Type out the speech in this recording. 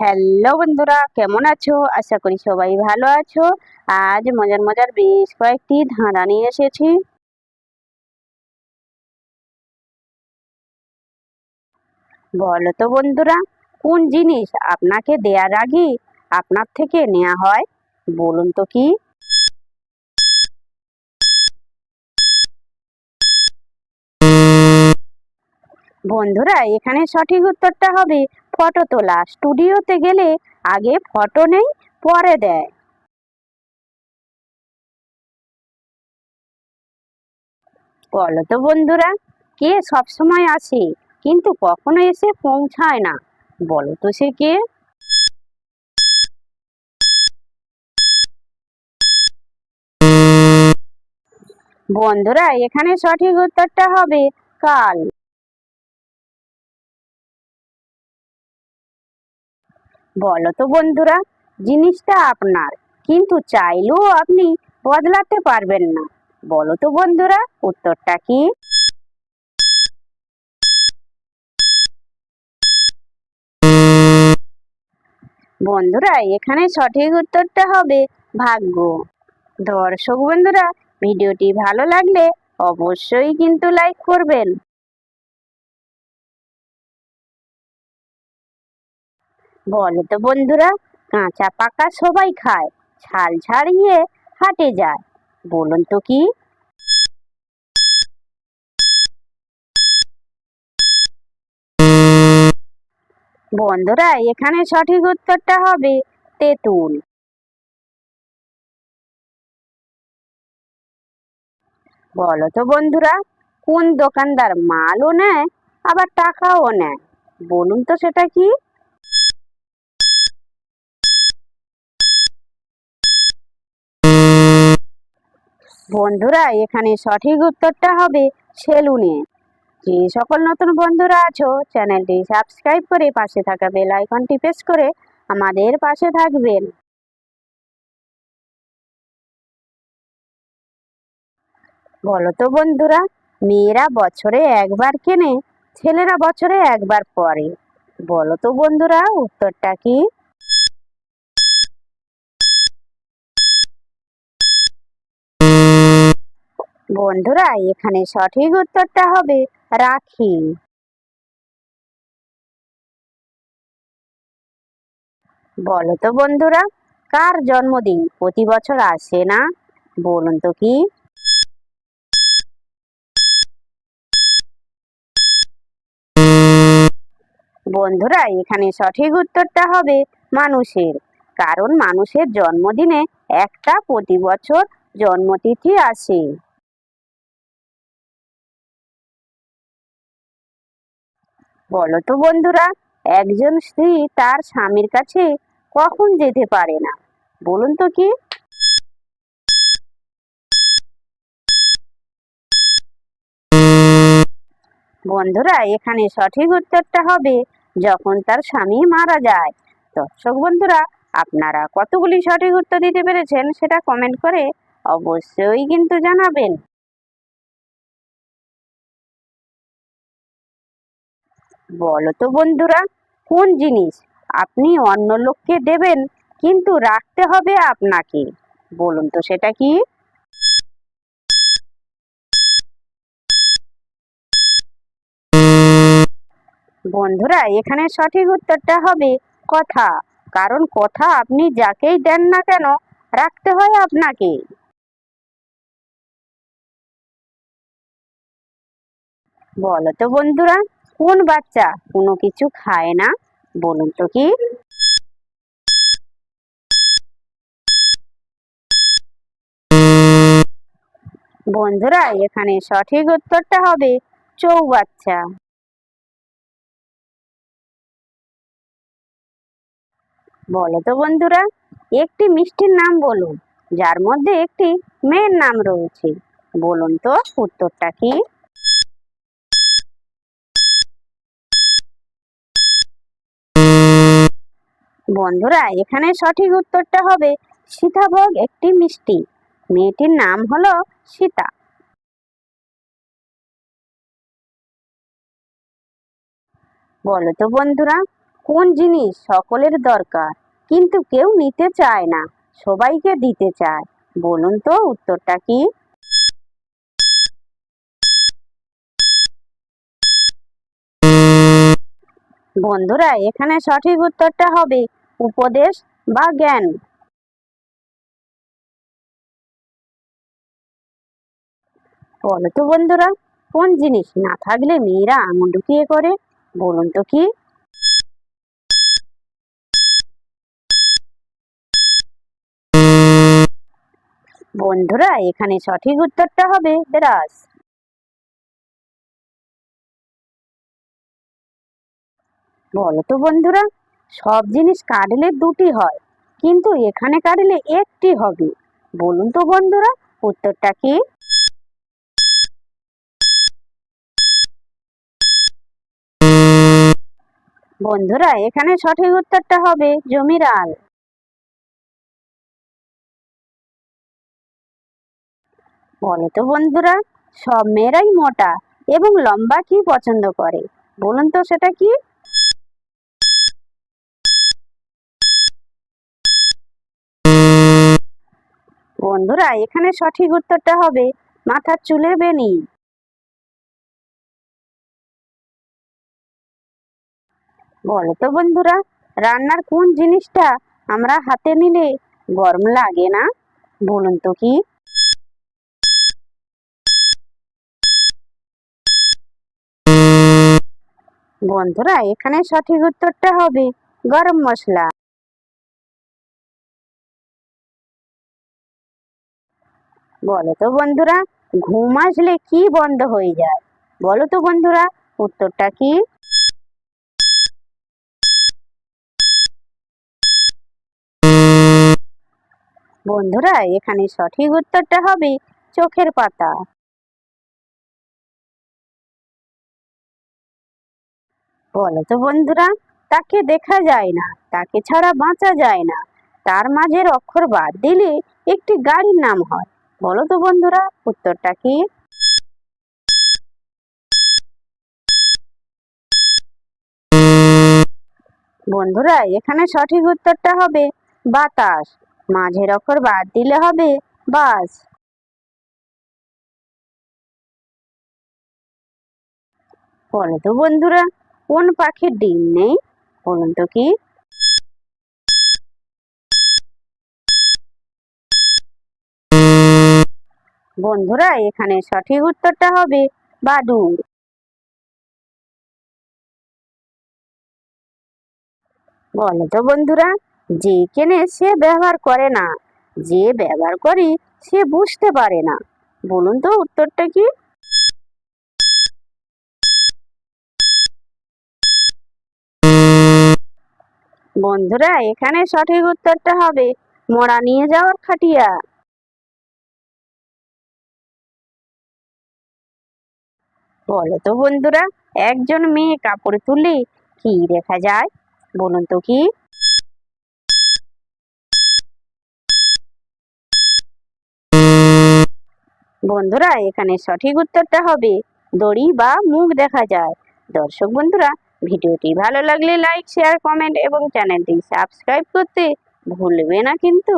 Hello বন্ধুরা, কেমন আছো? আশা করি সবাই ভালো আছো। আজ মজার মজার বেশ কয়েকটি ধাঁধা নিয়ে এসেছি। বলো তো বন্ধুরা, কোন জিনিস আপনাকে দেয়ার আগে আপনার থেকে নেওয়া হয়? বলুন তো কি? বন্ধুরা, এখানে সঠিক উত্তরটা হবে ফটো তোলা। স্টুডিওতে গেলে আগে ফটো নেই, পরে দেয়। বলো তো বন্ধুরা, কে সব সময় আসে, কিন্তু কখনো এসে পৌঁছায় না? বলো তো সে কে? বন্ধুরা, এখানে সঠিক উত্তরটা হবে কাল। বলো তো বন্ধুরা, জিনিসটা আপনার। কিন্তু চাইলেও আপনি বদলাতে পারবেন না। বলো তো বন্ধুরা, উত্তরটা কি? বন্ধুরা, এখানে সঠিক উত্তরটা হবে ভাগ্য। দর্শক বন্ধুরা, ভিডিওটি ভালো লাগলে অবশ্যই কিন্তু লাইক করবেন। বলো তো বন্ধুরা, কাঁচা পাকা সবাই খায়, ছাল ছাড়িয়ে হাটে যায়, বলুন তো কি? বন্ধুরা, এখানে সঠিক উত্তরটা হবে তেঁতুল। বলো তো বন্ধুরা, কোন দোকানদার মালও নেয়, আবার টাকাও নেয়, বলুন তো সেটা কি? বন্ধুরা, এখানে সঠিক উত্তরটা হবে সেলুনে। যে সকল নতুন বন্ধুরা আছো, চ্যানেলটি সাবস্ক্রাইব করে পাশে থাকা বেল আইকনটি প্রেস করে আমাদের পাশে থাকবেন। বলো তো বন্ধুরা, মেয়েরা বছরে একবার কেনে, ছেলেরা বছরে একবার পরে। বলো তো বন্ধুরা, উত্তরটা কি? বন্ধুরা, এখানে সঠিক উত্তরটা হবে রাখি। বলো তো বন্ধুরা, কার জন্মদিন? প্রতি বছর আসে না? বলুন তো কি? বন্ধুরা, এখানে সঠিক উত্তরটা হবে মানুষের। কারণ মানুষের জন্মদিনে একটা প্রতি বছর জন্মতিথি আসে। বলো তো বন্ধুরা, একজন স্ত্রী তার স্বামীর কাছে কখন যেতে পারে না? বলুন তো কি? বন্ধুরা, এখানে সঠিক উত্তরটা হবে যখন তার স্বামী মারা যায়। দর্শক বন্ধুরা, আপনারা কতগুলি সঠিক উত্তর দিতে পেরেছেন সেটা কমেন্ট করে অবশ্যই কিন্তু জানাবেন। বলো তো বন্ধুরা, কোন জিনিস আপনি অন্য লোককে দেবেন কিন্তু রাখতে হবে আপনাকে? বলুন তো সেটা কি? বন্ধুরা, এখানে সঠিক উত্তরটা হবে কথা। কারণ কথা আপনি যাকেই দেন না কেন, রাখতে হয় আপনাকে। বলো তো বন্ধুরা কোন বাচ্চা কোনো কিছু খায় না? বলুন তো কি? বন্ধুরা, এখানে সঠিক উত্তরটা হবে চৌবাচ্চা। বলো তো বন্ধুরা, একটি মিষ্টির নাম বলুন, যার মধ্যে একটি মেয়ের নাম রয়েছে। বলুন তো উত্তরটা কি? বন্ধুরা, এখানে সঠিক উত্তরটা হবে সীতাভোগ, একটি মিষ্টি। মেয়েটির নাম হলো সীতা। বলো তো বন্ধুরা, কোন জিনিস সকলের দরকার, কিন্তু কেউ নিতে চায় না, সবাইকে দিতে চায়? বলুন তো উত্তরটা কি? বন্ধুরা, এখানে সঠিক উত্তরটা হবে উপদেশ বা জ্ঞান। বলো তো বন্ধুরা, কোন জিনিস না থাকলে মেয়েরা আঙুল ঢুকিয়ে করে, বলুন তো কি? বন্ধুরা, এখানে সঠিক উত্তরটা হবে ব্রাশ। বলো তো বন্ধুরা, সব জিনিস কাটলে দুটি হয়, কিন্তু এখানে কাটলে একটি হবে। বলুন তো বন্ধুরা, উত্তরটা কি? বন্ধুরা, এখানে সঠিক উত্তরটা হবে জমিরাল বলো তো বন্ধুরা, সব মেয়েরাই মোটা এবং লম্বা কি পছন্দ করে? বলুন তো সেটা কি? বন্ধুরা, এখানে সঠিক উত্তরটা হবে মাথার চুলের বেনি বলো তো বন্ধুরা, রান্নার কোন জিনিসটা আমরা হাতে নিলে গরম লাগে না? বলুন তো কি? বন্ধুরা, এখানে সঠিক উত্তরটা হবে গরম মশলা। বলো তো বন্ধুরা, ঘুম আসলে কি বন্ধ হয়ে যায়? বলো তো বন্ধুরা, উত্তরটা কি? বন্ধুরা, এখানে সঠিক উত্তরটা হবে চোখের পাতা। বলো তো বন্ধুরা, তাকে দেখা যায় না, তাকে ছাড়া বাঁচা যায় না। তার মাঝের অক্ষর বাদ দিলে একটি গাড়ির নাম হয়। বলো তো বন্ধুরা, উত্তরটা কি? বন্ধুরা, এখানে সঠিক উত্তরটা হবে বাতাস। মাঝের অক্ষর বাদ দিলে হবে বাস। বলো তো বন্ধুরা, কোন পাখির ডিম নেই? বলুন তো কি? বন্ধুরা, এখানে সঠিক উত্তরটা হবে বাদুড়। বলো তো বন্ধুরা যে কেনে সে ব্যবহার করে না, যে ব্যবহার করি সে বুঝতে পারে না। বলুন তো উত্তরটা কি? বন্ধুরা, এখানে সঠিক উত্তরটা হবে মোড়া নিয়ে যাওয়ার খাটিয়া। বলো তো বন্ধুরা, একজন মেয়ে কাপড় তুলে কি দেখা যায়? বলুন তো কি? বন্ধুরা, এখানে সঠিক উত্তরটা হবে, দড়ি বা মুখ দেখা যায়। দর্শক বন্ধুরা, ভিডিওটি ভালো লাগলে লাইক শেয়ার কমেন্ট এবং চ্যানেলটি সাবস্ক্রাইব করতে ভুলবে না কিন্তু।